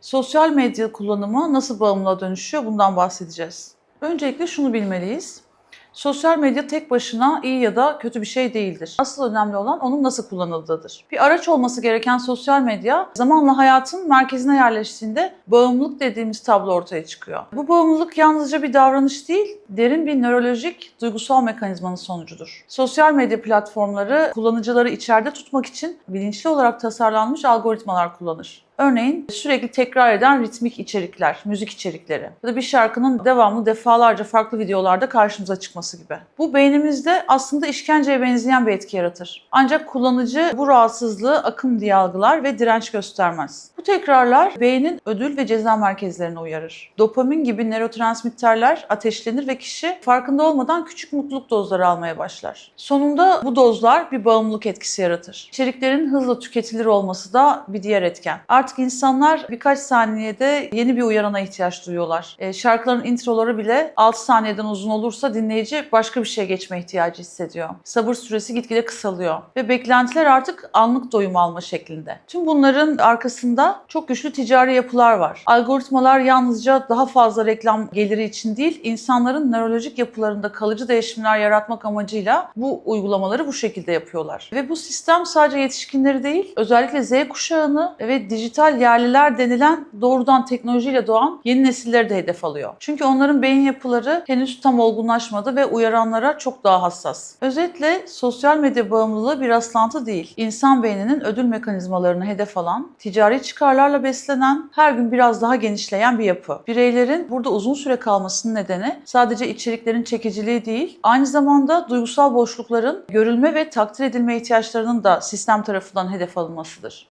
Sosyal medya kullanımı nasıl bağımlılığa dönüşüyor bundan bahsedeceğiz. Öncelikle şunu bilmeliyiz. Sosyal medya tek başına iyi ya da kötü bir şey değildir. Asıl önemli olan onun nasıl kullanıldığıdır. Bir araç olması gereken sosyal medya zamanla hayatın merkezine yerleştiğinde bağımlılık dediğimiz tablo ortaya çıkıyor. Bu bağımlılık yalnızca bir davranış değil, derin bir nörolojik, duygusal mekanizmanın sonucudur. Sosyal medya platformları kullanıcıları içeride tutmak için bilinçli olarak tasarlanmış algoritmalar kullanır. Örneğin sürekli tekrar eden ritmik içerikler, müzik içerikleri ya da bir şarkının devamlı defalarca farklı videolarda karşımıza çıkması gibi. Bu beynimizde aslında işkenceye benzeyen bir etki yaratır. Ancak kullanıcı bu rahatsızlığı akım diye algılar ve direnç göstermez. Bu tekrarlar beynin ödül ve ceza merkezlerine uyarır. Dopamin gibi nörotransmitterler ateşlenir ve kişi farkında olmadan küçük mutluluk dozları almaya başlar. Sonunda bu dozlar bir bağımlılık etkisi yaratır. İçeriklerin hızla tüketilir olması da bir diğer etken. Artık insanlar birkaç saniyede yeni bir uyarana ihtiyaç duyuyorlar. E, şarkıların introları bile 6 saniyeden uzun olursa dinleyici başka bir şeye geçme ihtiyacı hissediyor. Sabır süresi gitgide kısalıyor ve beklentiler artık anlık doyum alma şeklinde. Tüm bunların arkasında çok güçlü ticari yapılar var. Algoritmalar yalnızca daha fazla reklam geliri için değil, insanların nörolojik yapılarında kalıcı değişimler yaratmak amacıyla bu uygulamaları bu şekilde yapıyorlar. Ve bu sistem sadece yetişkinleri değil, özellikle Z kuşağını ve dijital yerliler denilen doğrudan teknolojiyle doğan yeni nesilleri de hedef alıyor. Çünkü onların beyin yapıları henüz tam olgunlaşmadı ve uyaranlara çok daha hassas. Özetle sosyal medya bağımlılığı bir rastlantı değil. İnsan beyninin ödül mekanizmalarını hedef alan, ticari çıkarlarla beslenen, her gün biraz daha genişleyen bir yapı. Bireylerin burada uzun süre kalmasının nedeni sadece içeriklerin çekiciliği değil, aynı zamanda duygusal boşlukların görülme ve takdir edilme ihtiyaçlarının da sistem tarafından hedef alınmasıdır.